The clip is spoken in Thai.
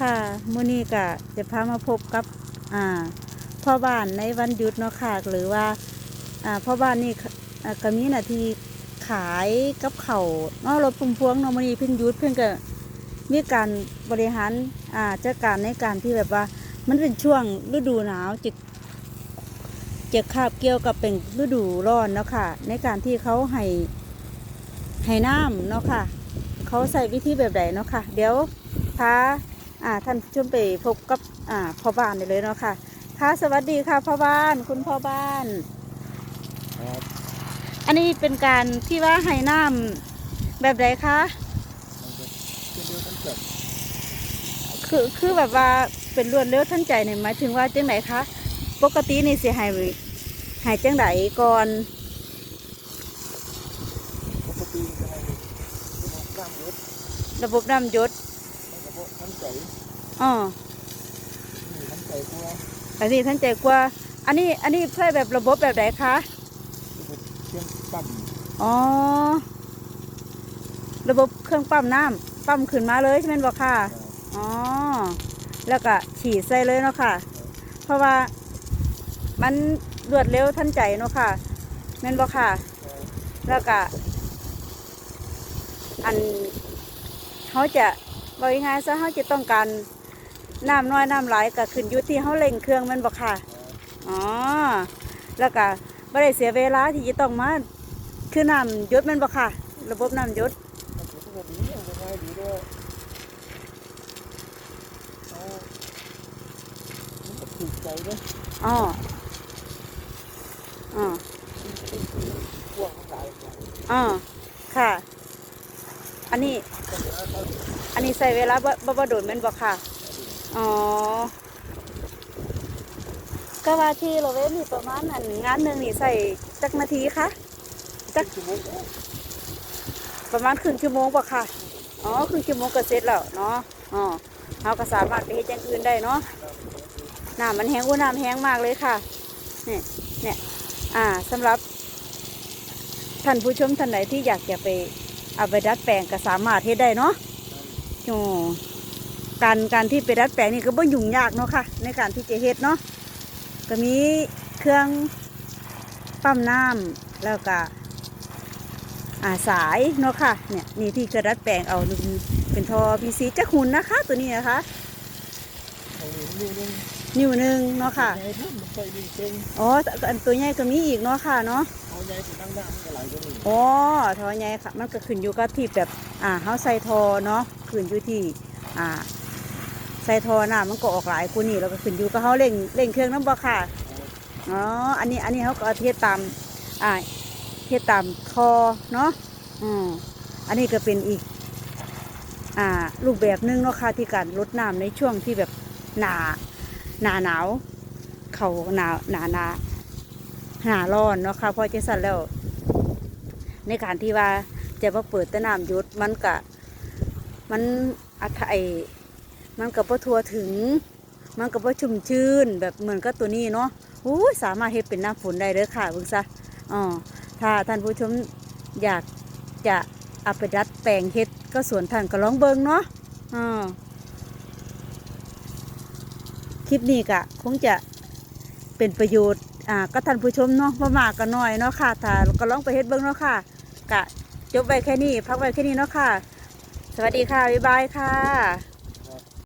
ค่ะมื้อนี้ก็จะพามาพบกับอ่าพ่อบ้านในวันหยุดเนาะค่ะ หรือว่าอ่าพ่อบ้านนี่ก็มีหน้าที่ขายกับเขาเนาะรถพุ่มพวงเนาะมื้อนี้เพิ่นหยุดเพิ่นก็มีการบริหารอ่าจัดการในการที่แบบว่า มันเป็นช่วงฤดูหนาวจะจะคาบเกี่ยวกับเป็นฤดูร้อนเนาะค่ะ ในการที่เขาให้ให้น้ำเนาะค่ะ เขาใส่วิธีแบบใดเนาะค่ะ เดี๋ยวพา อ่าท่านผู้ชมไปพบกับอ่าพ่อบ้านได้เลยเนาะค่ะ ค่ะสวัสดีค่ะพ่อบ้านคุณพ่อบ้าน ครับอันนี้เป็นการที่ว่าให้น้ำแบบใดคะมันจะเป็นเดียวกันเกิดคือคือแบบว่าเป็นรวดเร็วทันใจเนี่ยหมายถึงว่าจังไหนคะปกตินี่สิให้ให้จังไหนก่อนปกติจะให้ระบบน้ำรถระบบน้ำหยศ มันระบบน้ำใสอ๋อนี่น้ำใสกว่าอันนี้ท่านใจกว่า อันนี้อันนี้ใช่แบบระบบแบบไหนคะระบบเครื่องปั่นอ๋อ ระบบเครื่องปั๊มน้ำปั๊มขึ้นมาเลยใช่ไหมบอกค่ะอ๋อแล้วก็ฉีดใส่เลยเนาะค่ะ เพราะว่ามันรวดเร็วทันใจเนาะค่ะแม่นบอกค่ะ แล้วก็อันเขาจะ บอกยังไงซะเขาจะต้องการน้ำน้อยน้ำหลายก็ขึ้นอยู่ที่เขาเล่งเครื่องมันบอกค่ะ อ๋อ แล้วก็ไม่ได้เสียเวลาที่จะต้องมาคือน้ำยศมันบอกค่ะ ระบบน้ำยศมันจะต้องดีอย่างไรดีด้วยเอามันก็ถูกใจด้วยอ๋ออ๋ออ๋อค่ะ อันนี้ นี้ใส่เวลาบ่บ่บ่โดนม่นบ่ค่ะ อ๋อ ก็ว่าที่เราเว้นนี่ประมาณนั้นงานหนึ่งนี่ใส่จักนาทีคะจักประมาณครึ่งชั่วโมงป่ค่ะ อ๋อครึ่งชั่วโมงก็เสร็จแล้วเนาะ อ๋อเราก็สามารถไปเฮ็ดอย่างอื่นได้เนาะน้ำมันแห้งอุ้น้ำแห้งมากเลยค่ะ เนี่ยเนี่ย อ่าสำหรับท่านผู้ชมท่านไหนที่อยากจะไปเอาไปดัดแปลงก็สามารถเฮ็ดได้เนาะ โอการการที่ไปดัดแปลงนี่ก็บ่ยุ่งยากเนาะค่ะ ในการที่จะเฮ็ดเนาะก็มีเครื่องปั๊มน้ำแล้วก็อาสายเนาะค่ะเนี่ยนี่ที่กระดัดแปลงเอาเป็นทอพีซีจักหุ่นนะคะ ตัวนี้นะคะหนึ่งนิ้วหนึ่งเนาะค่ะใหญ่เพิ่มมันใส่ดีเก่งอ๋อแต่อันตัวใหญ่ก็มีอีกเนาะค่ะเนาะเอาใหญ่ถึงนั่งหน้ามันก็หลายกว่านี้อ๋อทอใหญ่ค่ะ มันก็ขึ้นอยู่กับที่แบบอ่าเฮาใส่ทอเนาะ ขึ้นอยู่ที่อ่าใส่ทอน้ำมันก็ออกหลายกว่นี้แล้วก็ขึ้นอยู่กับเฮาเร่งเร่งเครื่องน้ำบ่ค่ะอ๋ออันนี้อันนี้เขาก็เทียบตามอ่าเทียบตามทอเนาะอืมอันนี้ก็เป็นอีก อ่ารูปแบบหนึงเนาะค่ะที่การลดน้ำในช่วงที่แบบหนาหนาหนาว เขาหนาหนาหนาหนาร้อนเนาะค่ะเพราะจะสั่นแล้ว ในการที่ว่าจะมาเปิดตะน้ำยุดมันกะ มันอัไอมันกับทั่วถึง มันกับว่าชุ่มชื่น แบบเหมือนกับตัวนี้เนาะอู้ยสามารถเฮ็ดเป็นน้ำฝนได้เลยค่ะเบิ่งซะอ๋อถ้าท่านผู้ชมอยากจะเอาไปดัดแปลงเฮ็ดก็สวนท่านก็ลองเบิ่งเนาะอ๋อคลิปนี้ก็คงจะเป็นประโยชน์อ่าก็ท่านผู้ชมเนาะบ่มากก็น้อยเนาะค่ะถ้าก็ลองไปเฮ็ดเบิ่งเนาะค่ะกะจบไว้แค่นี้พักไว้แค่นี้เนาะค่ะ สวัสดีค่ะบ๊ายบายค่ะ